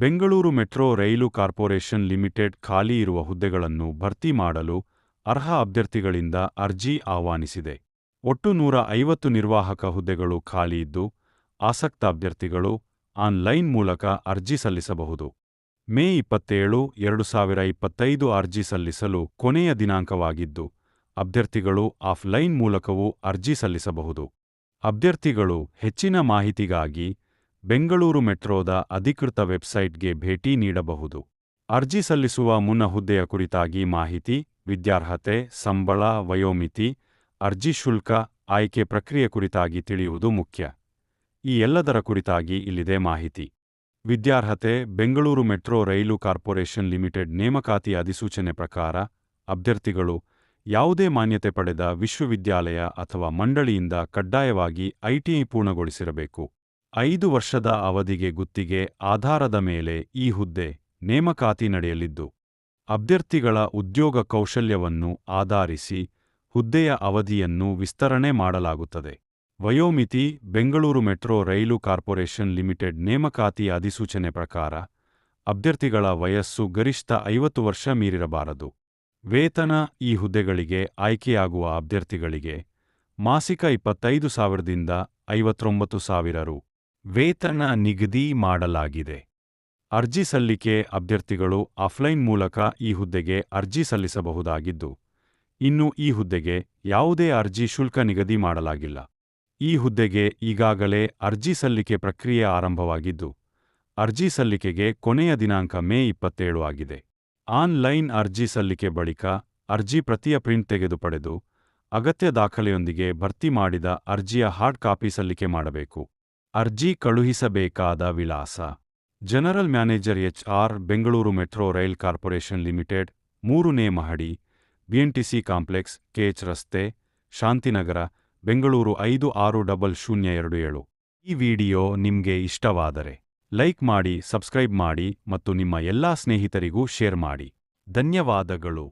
Bengaluru metro rail corporation limited ಖಾಲಿ ಇರುವ ಹುದ್ದೆಗಳನ್ನು ಭರ್ತಿ ಮಾಡಲು ಅರ್ಹ ಅಭ್ಯರ್ಥಿಗಳಿಂದ ಅರ್ಜಿ ಆಹ್ವಾನಿಸಿದೆ. ಒಟ್ಟು ನೂರ ಐವತ್ತು ನಿರ್ವಾಹಕ ಹುದ್ದೆಗಳು ಖಾಲಿಯಿದ್ದು ಆಸಕ್ತ ಅಭ್ಯರ್ಥಿಗಳು ಆನ್ಲೈನ್ ಮೂಲಕ ಅರ್ಜಿ ಸಲ್ಲಿಸಬಹುದು. ಮೇ ಇಪ್ಪತ್ತೇಳು, ಎರಡು ಸಾವಿರ ಇಪ್ಪತ್ತೈದು ಅರ್ಜಿ ಸಲ್ಲಿಸಲು ಕೊನೆಯ ದಿನಾಂಕವಾಗಿದ್ದು, ಅಭ್ಯರ್ಥಿಗಳು ಆಫ್ಲೈನ್ ಮೂಲಕವೂ ಅರ್ಜಿ ಸಲ್ಲಿಸಬಹುದು. ಅಭ್ಯರ್ಥಿಗಳು ಹೆಚ್ಚಿನ ಮಾಹಿತಿಗಾಗಿ ಬೆಂಗಳೂರು ಮೆಟ್ರೋದ ಅಧಿಕೃತ ವೆಬ್ಸೈಟ್ಗೆ ಭೇಟಿ ನೀಡಬಹುದು. ಅರ್ಜಿ ಸಲ್ಲಿಸುವ ಮುನ್ನ ಹುದ್ದೆಯ ಕುರಿತಾಗಿ ಮಾಹಿತಿ, ವಿದ್ಯಾರ್ಹತೆ, ಸಂಬಳ, ವಯೋಮಿತಿ, ಅರ್ಜಿ ಶುಲ್ಕ, ಆಯ್ಕೆ ಪ್ರಕ್ರಿಯೆ ಕುರಿತಾಗಿ ತಿಳಿಯುವುದು ಮುಖ್ಯ. ಈ ಎಲ್ಲದರ ಕುರಿತಾಗಿ ಇಲ್ಲಿದೆ ಮಾಹಿತಿ. ವಿದ್ಯಾರ್ಹತೆ, Bengaluru metro rail corporation limited ನೇಮಕಾತಿ ಅಧಿಸೂಚನೆ ಪ್ರಕಾರ, ಅಭ್ಯರ್ಥಿಗಳು ಯಾವುದೇ ಮಾನ್ಯತೆ ಪಡೆದ ವಿಶ್ವವಿದ್ಯಾಲಯ ಅಥವಾ ಮಂಡಳಿಯಿಂದ ಕಡ್ಡಾಯವಾಗಿ ಐಟಿಐ ಪೂರ್ಣಗೊಳಿಸಿರಬೇಕು. ಐದು ವರ್ಷದ ಅವಧಿಗೆ ಗುತ್ತಿಗೆ ಆಧಾರದ ಮೇಲೆ ಈ ಹುದ್ದೆ ನೇಮಕಾತಿ ನಡೆಯಲಿದ್ದು, ಅಭ್ಯರ್ಥಿಗಳ ಉದ್ಯೋಗ ಕೌಶಲ್ಯವನ್ನು ಆಧರಿಸಿ ಹುದ್ದೆಯ ಅವಧಿಯನ್ನು ವಿಸ್ತರಣೆ ಮಾಡಲಾಗುತ್ತದೆ. ವಯೋಮಿತಿ, Bengaluru metro rail corporation limited ನೇಮಕಾತಿ ಅಧಿಸೂಚನೆ ಪ್ರಕಾರ ಅಭ್ಯರ್ಥಿಗಳ ವಯಸ್ಸು ಗರಿಷ್ಠ ಐವತ್ತು ವರ್ಷ ಮೀರಿರಬಾರದು. ವೇತನ ಈ ಹುದ್ದೆಗಳಿಗೆ ಆಯ್ಕೆಯಾಗುವ ಅಭ್ಯರ್ಥಿಗಳಿಗೆ ಮಾಸಿಕ ಇಪ್ಪತ್ತೈದು ಸಾವಿರದಿಂದ ಐವತ್ತೊಂಬತ್ತು ಸಾವಿರ ರು. ವೇತನ ನಿಗದಿ ಮಾಡಲಾಗಿದೆ. ಅರ್ಜಿ ಸಲ್ಲಿಕೆ ಅಭ್ಯರ್ಥಿಗಳು ಆಫ್ಲೈನ್ ಮೂಲಕ ಈ ಹುದ್ದೆಗೆ ಅರ್ಜಿ ಸಲ್ಲಿಸಬಹುದಾಗಿದ್ದು, ಇನ್ನು ಈ ಹುದ್ದೆಗೆ ಯಾವುದೇ ಅರ್ಜಿ ಶುಲ್ಕ ನಿಗದಿ ಮಾಡಲಾಗಿಲ್ಲ. ಈ ಹುದ್ದೆಗೆ ಈಗಾಗಲೇ ಅರ್ಜಿ ಸಲ್ಲಿಕೆ ಪ್ರಕ್ರಿಯೆ ಆರಂಭವಾಗಿದ್ದು, ಅರ್ಜಿ ಸಲ್ಲಿಕೆಗೆ ಕೊನೆಯ ದಿನಾಂಕ ಮೇ ಇಪ್ಪತ್ತೇಳು ಆಗಿದೆ. ಆನ್ಲೈನ್ ಅರ್ಜಿ ಸಲ್ಲಿಕೆ ಬಳಿಕ ಅರ್ಜಿ ಪ್ರತಿಯ ಪ್ರಿಂಟ್ ತೆಗೆದು ಪಡೆದು ಅಗತ್ಯ ದಾಖಲೆಯೊಂದಿಗೆ ಭರ್ತಿ ಮಾಡಿದ ಅರ್ಜಿಯ ಹಾರ್ಡ್ ಕಾಪಿ ಸಲ್ಲಿಕೆ ಮಾಡಬೇಕು. ಅರ್ಜಿ ಕಳುಹಿಸಬೇಕಾದ ವಿಳಾಸ. General manager H R Bengaluru metro rail corporation limited, ಮೂರನೇ ಮಹಡಿ, ಬಿಎನ್ಟಿಸಿ ಕಾಂಪ್ಲೆಕ್ಸ್, ಕೆಎಚ್ ರಸ್ತೆ, ಶಾಂತಿನಗರ, ಬೆಂಗಳೂರು ಐದು ಆರು ಡಬಲ್ ಶೂನ್ಯ ಎರಡು ಏಳು. ಈ ವಿಡಿಯೋ ನಿಮಗೆ ಇಷ್ಟವಾದರೆ ಲೈಕ್ ಮಾಡಿ, ಸಬ್ಸ್ಕ್ರೈಬ್ ಮಾಡಿ ಮತ್ತು ನಿಮ್ಮ ಎಲ್ಲಾ ಸ್ನೇಹಿತರಿಗೂ ಶೇರ್ ಮಾಡಿ. ಧನ್ಯವಾದಗಳು.